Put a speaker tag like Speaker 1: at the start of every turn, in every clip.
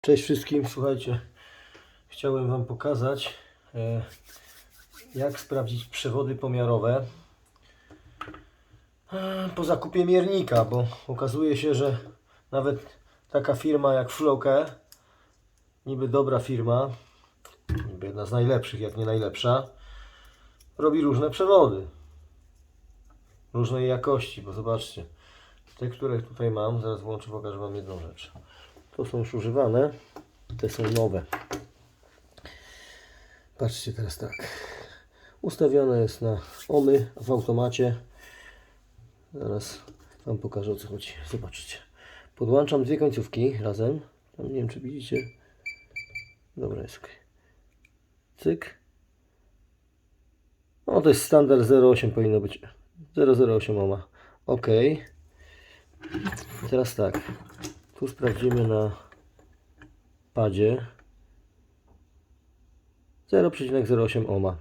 Speaker 1: Cześć wszystkim, słuchajcie, chciałem Wam pokazać e, jak sprawdzić przewody pomiarowe e, po zakupie miernika, bo okazuje się, że nawet taka firma jak Floke, niby dobra firma, niby jedna z najlepszych, jak nie najlepsza, robi różne przewody różnej jakości, bo zobaczcie, te, które tutaj mam, zaraz włączę, pokażę Wam jedną rzecz. To są już używane, te są nowe. Patrzcie teraz tak. Ustawione jest na omy w automacie. Zaraz Wam pokażę o co chodzi. Zobaczcie. Podłączam dwie końcówki razem. Tam nie wiem czy widzicie. Dobra jest ok. Cyk. No to jest standard 0,8 powinno być. 0,08 ohma. Ok. Teraz tak. Tu sprawdzimy na padzie 0,08 ohma.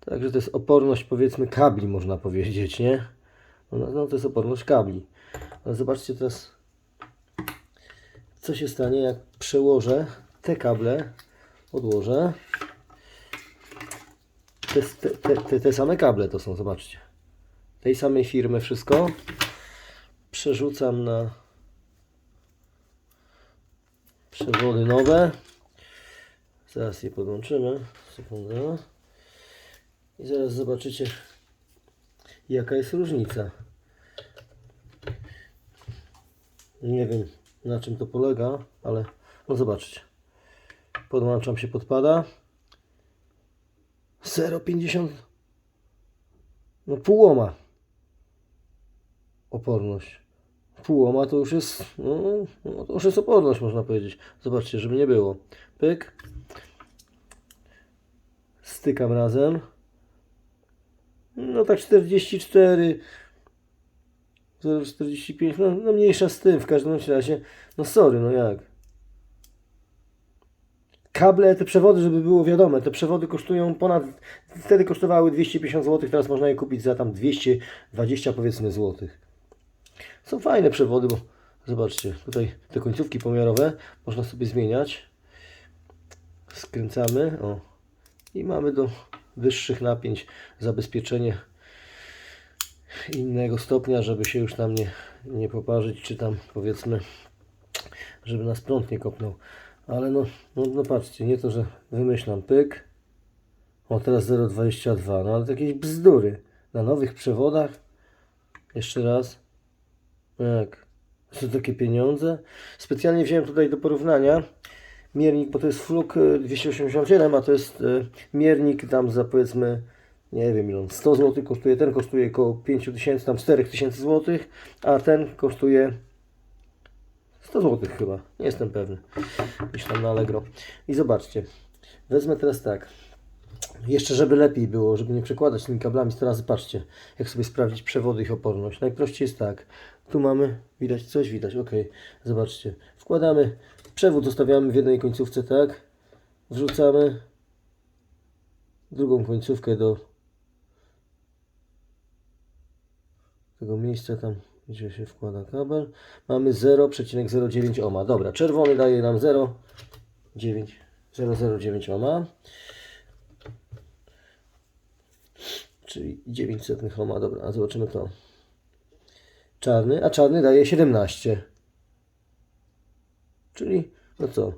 Speaker 1: Także to jest oporność powiedzmy kabli można powiedzieć, nie? No, no to jest oporność kabli. Ale zobaczcie teraz co się stanie jak przełożę te kable, odłożę. Te, te, te, te same kable to są, zobaczcie. Tej samej firmy wszystko przerzucam na przewody nowe. Zaraz je podłączymy. I zaraz zobaczycie jaka jest różnica. Nie wiem na czym to polega, ale no zobaczcie. Podłączam się podpada. 0,50 no pół łoma oporność. Półoma to już jest, no, no to już jest oporność można powiedzieć. Zobaczcie, żeby nie było. Pyk. Stykam razem. No tak 44, 0,45, no, no mniejsza z tym w każdym razie. No sorry, no jak. Kable, te przewody, żeby było wiadome, te przewody kosztują ponad, wtedy kosztowały 250 zł, teraz można je kupić za tam 220 powiedzmy złotych. Są fajne przewody, bo zobaczcie, tutaj te końcówki pomiarowe można sobie zmieniać. Skręcamy, o. I mamy do wyższych napięć zabezpieczenie innego stopnia, żeby się już tam nie, nie poparzyć, czy tam powiedzmy, żeby nas prąd nie kopnął. Ale no, no, no patrzcie, nie to, że wymyślam pyk. O, teraz 0,22, no ale to jakieś bzdury. Na nowych przewodach. Jeszcze raz. Jak? To takie pieniądze. Specjalnie wziąłem tutaj do porównania miernik, bo to jest fluk y, 287, a to jest y, miernik tam za powiedzmy, nie wiem ile on, 100 zł kosztuje, ten kosztuje około 5000, tam 4000 zł, a ten kosztuje 100 zł chyba, nie jestem pewny, tam na Allegro. I zobaczcie, wezmę teraz tak, jeszcze żeby lepiej było, żeby nie przekładać tymi kablami, teraz patrzcie, jak sobie sprawdzić przewody ich oporność. Najprościej jest tak, tu mamy, widać coś, widać, ok, zobaczcie, wkładamy, przewód zostawiamy w jednej końcówce, tak, wrzucamy drugą końcówkę do tego miejsca tam, gdzie się wkłada kabel, mamy 0,09 ohma, dobra, czerwony daje nam 0,9 0,09 ohma, czyli 900 ohma, dobra, a zobaczymy to. Czarny, a czarny daje 17. Czyli, no co?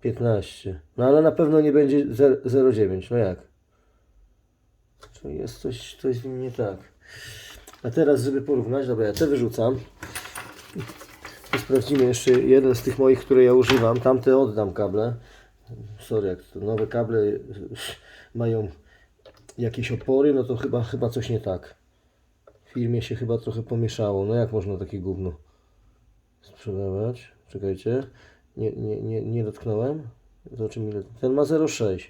Speaker 1: 15. No ale na pewno nie będzie 0,9. No jak? Czyli jest coś, coś z nim nie tak. A teraz, żeby porównać, dobra, ja te wyrzucam. I sprawdzimy jeszcze jeden z tych moich, które ja używam. Tamte oddam kable. Sorry, jak to nowe kable mają jakieś opory, no to chyba, chyba coś nie tak. W firmie się chyba trochę pomieszało. No jak można takie gówno sprzedawać? Czekajcie. Nie, nie, nie, nie dotknąłem. Zobaczymy ile. Ten ma 0,6.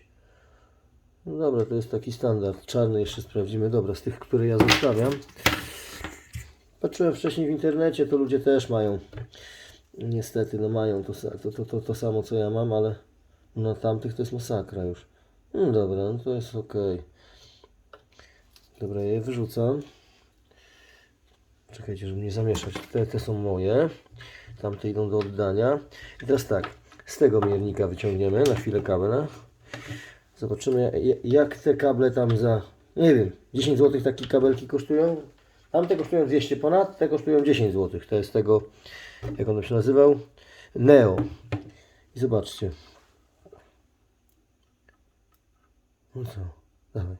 Speaker 1: No dobra, to jest taki standard. Czarny jeszcze sprawdzimy. Dobra, z tych, które ja zostawiam. Patrzyłem wcześniej w internecie, to ludzie też mają. Niestety, no mają to, to, to, to, to samo co ja mam, ale na tamtych to jest masakra już. No dobra, no to jest ok. Dobra, je wyrzucam. Czekajcie, żeby nie zamieszać. Te, te są moje. Tamte idą do oddania. I teraz tak, z tego miernika wyciągniemy na chwilę kable. Zobaczymy ja- jak te kable tam za, nie wiem, 10 zł takie kabelki kosztują. Tamte kosztują 200 ponad, te kosztują 10 zł. To jest tego, jak on się nazywał? Neo. I zobaczcie. No co? Dawaj.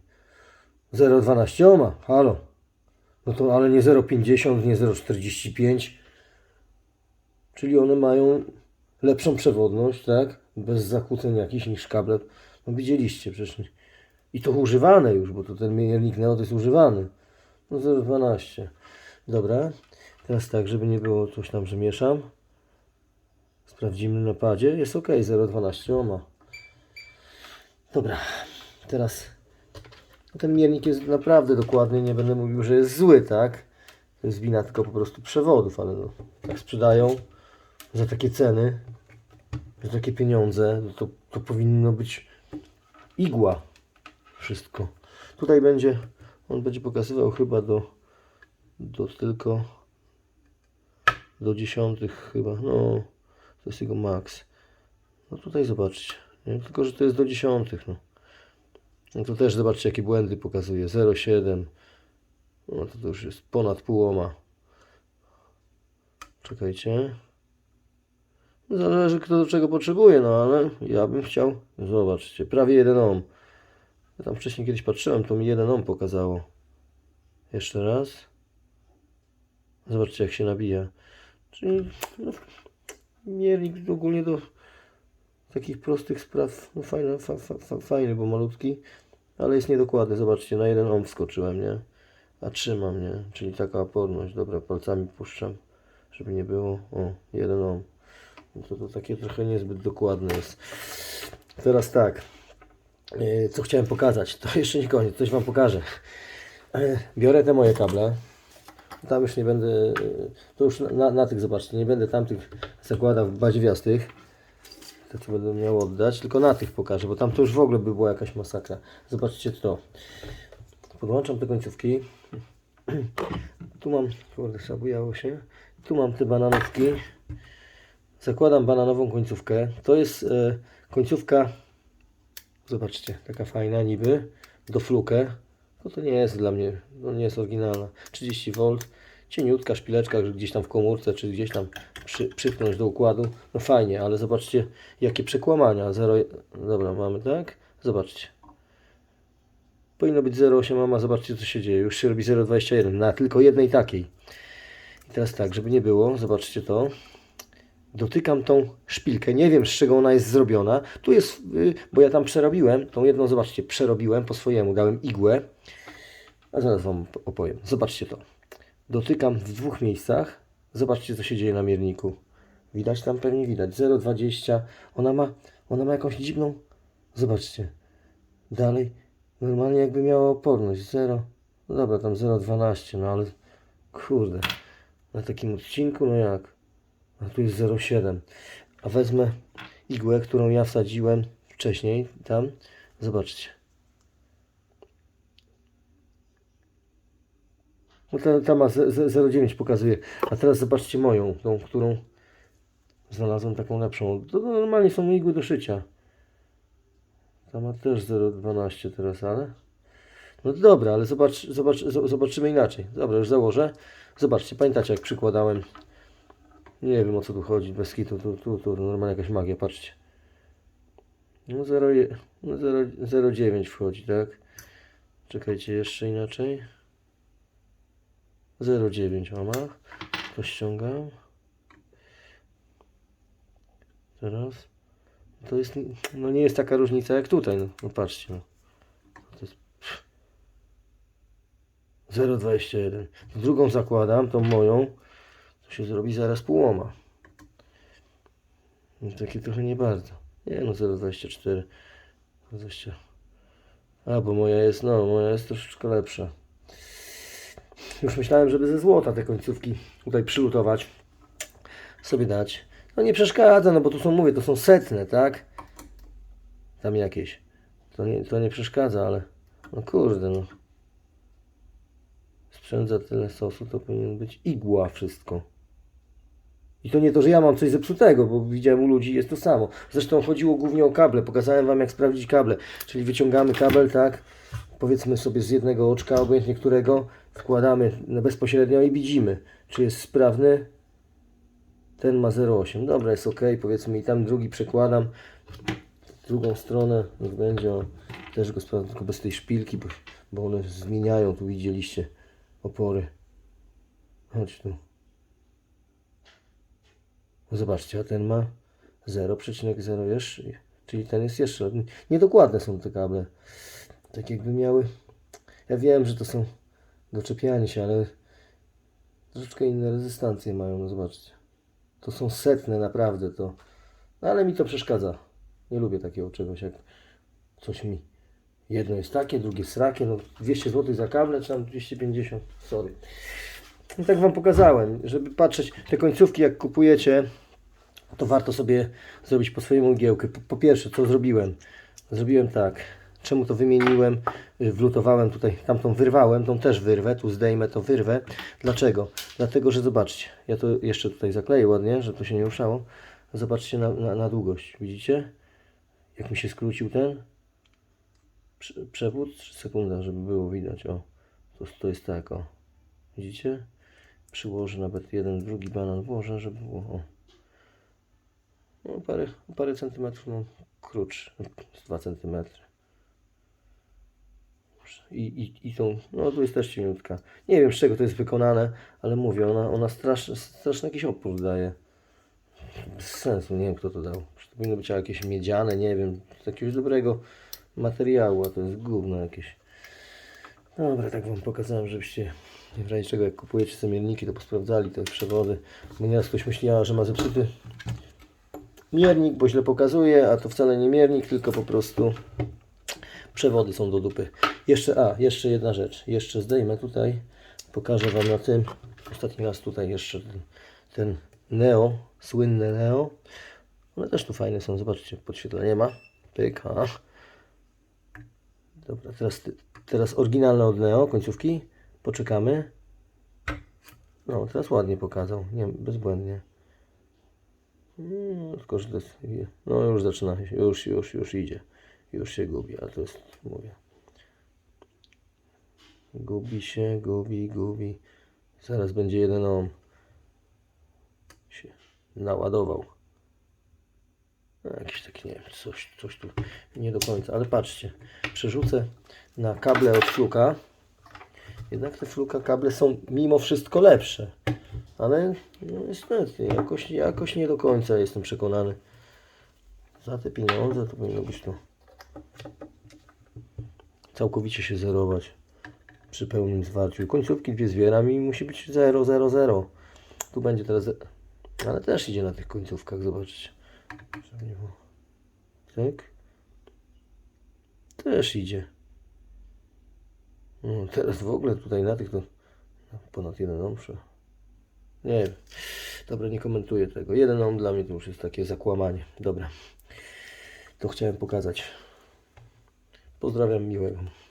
Speaker 1: 0,12 ohma. Halo. No to ale nie 0,50, nie 0,45. Czyli one mają lepszą przewodność, tak? Bez zakłóceń jakichś niż kable. No widzieliście przecież. I to używane już, bo to ten miernik Neo to jest używany. No 0,12. Dobra. Teraz tak, żeby nie było coś tam, że mieszam. Sprawdzimy na padzie. Jest ok, 0,12 ohma. Dobra. Teraz no ten miernik jest naprawdę dokładny. Nie będę mówił, że jest zły, tak? To jest wina tylko po prostu przewodów, ale no, jak sprzedają za takie ceny, za takie pieniądze, no to, to powinno być igła. Wszystko. Tutaj będzie, on będzie pokazywał chyba do, do tylko do dziesiątych chyba, no to jest jego max. No tutaj zobaczcie, nie? tylko że to jest do dziesiątych, no. No to też zobaczcie jakie błędy pokazuje, 0,7 no to, już jest ponad pół ohma. Czekajcie. Zależy kto do czego potrzebuje, no ale ja bym chciał, zobaczcie, prawie 1 ohm. Ja tam wcześniej kiedyś patrzyłem, to mi 1 ohm pokazało. Jeszcze raz. Zobaczcie jak się nabija. Czyli no, miernik ogólnie do takich prostych spraw, no fajny, fa, fa, fa, fajny, bo malutki, ale jest niedokładny. Zobaczcie, na 1 ohm wskoczyłem, nie? A trzymam, nie? Czyli taka oporność. Dobra, palcami puszczam, żeby nie było. O, 1 ohm. No to, to takie trochę niezbyt dokładne jest. Teraz tak. Yy, Co chciałem pokazać? To jeszcze nie koniec, coś Wam pokażę. Yy, Biorę te moje kable. Tam już nie będę, yy, to już na, na tych zobaczcie, nie będę tamtych zakładał badziewiastych. To co będę miał oddać, tylko na tych pokażę, bo tam to już w ogóle by była jakaś masakra. Zobaczcie to. Podłączam te końcówki. Tu mam, kurde, zabujało się. Tu mam te bananówki. Zakładam bananową końcówkę. To jest e, końcówka, zobaczcie, taka fajna niby, do flukę. No to nie jest dla mnie, no nie jest oryginalna. 30 V, cieniutka szpileczka gdzieś tam w komórce, czy gdzieś tam przy, do układu. No fajnie, ale zobaczcie jakie przekłamania. 0, dobra, mamy tak? Zobaczcie. Powinno być 0,8 a zobaczcie co się dzieje. Już się robi 0,21 na tylko jednej takiej. I teraz tak, żeby nie było, zobaczcie to. Dotykam tą szpilkę, nie wiem z czego ona jest zrobiona. Tu jest, y, bo ja tam przerobiłem, tą jedną, zobaczcie, przerobiłem po swojemu, dałem igłę. A zaraz Wam opowiem. Zobaczcie to. Dotykam w dwóch miejscach. Zobaczcie co się dzieje na mierniku. Widać tam pewnie widać. 0,20. Ona ma, ona ma jakąś dziwną. Zobaczcie. Dalej. Normalnie jakby miała oporność. 0. No dobra, tam 0,12, no ale kurde. Na takim odcinku, no jak? A tu jest 0,7. A wezmę igłę, którą ja wsadziłem wcześniej tam. Zobaczcie. No ta, ta ma ze- ze- 0,9 pokazuje. A teraz zobaczcie moją, tą, którą znalazłem taką lepszą. To normalnie są igły do szycia. Ta ma też 0,12 teraz, ale... No dobra, ale zobacz, zobacz, zo- zobaczymy inaczej. Dobra, już założę. Zobaczcie, pamiętacie jak przykładałem nie wiem o co tu chodzi, bez kitu, tu, tu, tu normalnie jakaś magia, patrzcie. No 0, je- no 0, 0,9 wchodzi, tak? Czekajcie, jeszcze inaczej. 0,9 o ma. To ściągam. Teraz. To jest, no nie jest taka różnica jak tutaj, no, no patrzcie, no. To jest 0,21. Drugą zakładam, tą moją. To się zrobi zaraz półoma. No, takie trochę nie bardzo. Nie no 0,24. 20. A, bo moja jest, no, moja jest troszeczkę lepsza. Już myślałem, żeby ze złota te końcówki tutaj przylutować. Sobie dać. No nie przeszkadza, no bo tu są, mówię, to są setne, tak? Tam jakieś. To nie, to nie przeszkadza, ale... No kurde, no. Sprzęt za tyle sosu to powinien być igła wszystko. I to nie to, że ja mam coś zepsutego, bo widziałem u ludzi jest to samo. Zresztą chodziło głównie o kable. Pokazałem Wam jak sprawdzić kable. Czyli wyciągamy kabel, tak? Powiedzmy sobie z jednego oczka, obojętnie którego, wkładamy bezpośrednio i widzimy, czy jest sprawny. Ten ma 0,8. Dobra, jest ok. Powiedzmy i tam drugi przekładam. W drugą stronę niech będzie. O, też go sprawdzam, tylko bez tej szpilki, bo, bo one zmieniają. Tu widzieliście opory. Chodź tu. No Zobaczcie, a ten ma 0,0 jeszcze, czyli ten jest jeszcze. Niedokładne są te kable. Tak jakby miały. Ja wiem, że to są doczepianie się, ale troszeczkę inne rezystancje mają. No zobaczcie. To są setne naprawdę to. No ale mi to przeszkadza. Nie lubię takiego czegoś jak coś mi. Jedno jest takie, drugie srakie. No 200 zł za kable, czy tam 250. Sorry. I tak Wam pokazałem, żeby patrzeć te końcówki jak kupujecie, to warto sobie zrobić po swojemu igiełkę. Po, po pierwsze, co zrobiłem? Zrobiłem tak. Czemu to wymieniłem? Y, Wlutowałem tutaj, tamtą wyrwałem, tą też wyrwę, tu zdejmę, to wyrwę. Dlaczego? Dlatego, że zobaczcie, ja to jeszcze tutaj zakleję ładnie, żeby to się nie ruszało. Zobaczcie na, na, na długość, widzicie? Jak mi się skrócił ten prze- przewód? Sekunda, żeby było widać, o. To, to jest tak, o. Widzicie? Przyłożę nawet jeden, drugi banan włożę, żeby było, o. No, parę, parę centymetrów, no, krótszy, z 2 centymetry. I, i, I tą, no tu jest też cieniutka. Nie wiem z czego to jest wykonane, ale mówię, ona, ona straszny, straszny jakiś opór daje. Bez sensu, nie wiem kto to dał. To powinno być jakieś miedziane, nie wiem, z jakiegoś dobrego materiału, a to jest gówno jakieś. Dobra, tak Wam pokazałem, żebyście w razie czego jak kupujecie te mierniki, to posprawdzali te przewody. Bo nieraz ktoś myślała, że ma zepsuty miernik, bo źle pokazuje, a to wcale nie miernik, tylko po prostu przewody są do dupy. Jeszcze, a, jeszcze jedna rzecz. Jeszcze zdejmę tutaj, pokażę Wam na tym. Ostatni raz tutaj jeszcze ten, ten Neo, słynne Neo. One też tu fajne są, zobaczcie, podświetlenie ma. Pyk, a. Dobra, teraz, teraz oryginalne od Neo, końcówki. Poczekamy. No, teraz ładnie pokazał, nie, bezbłędnie. No, tylko, że to jest, no już zaczyna już, już, już idzie. Już się gubi, a to jest, mówię. Gubi się, gubi, gubi. Zaraz będzie jeden ohm. Się naładował. No, Jakiś taki, nie wiem, coś, coś tu nie do końca, ale patrzcie. Przerzucę na kable od fluka. Jednak te fluka kable są mimo wszystko lepsze. Ale no niestety, jakoś, jakoś nie do końca jestem przekonany. Za te pieniądze to powinno być tu całkowicie się zerować przy pełnym zwarciu. Końcówki dwie zbieram i musi być 0, 0, 0. Tu będzie teraz, ale też idzie na tych końcówkach, zobaczcie. Tak. Też idzie. No, teraz w ogóle tutaj na tych to ponad jeden prze- Nie wiem. Dobra, nie komentuję tego. Jeden ohm dla mnie to już jest takie zakłamanie. Dobra. To chciałem pokazać. Pozdrawiam miłego.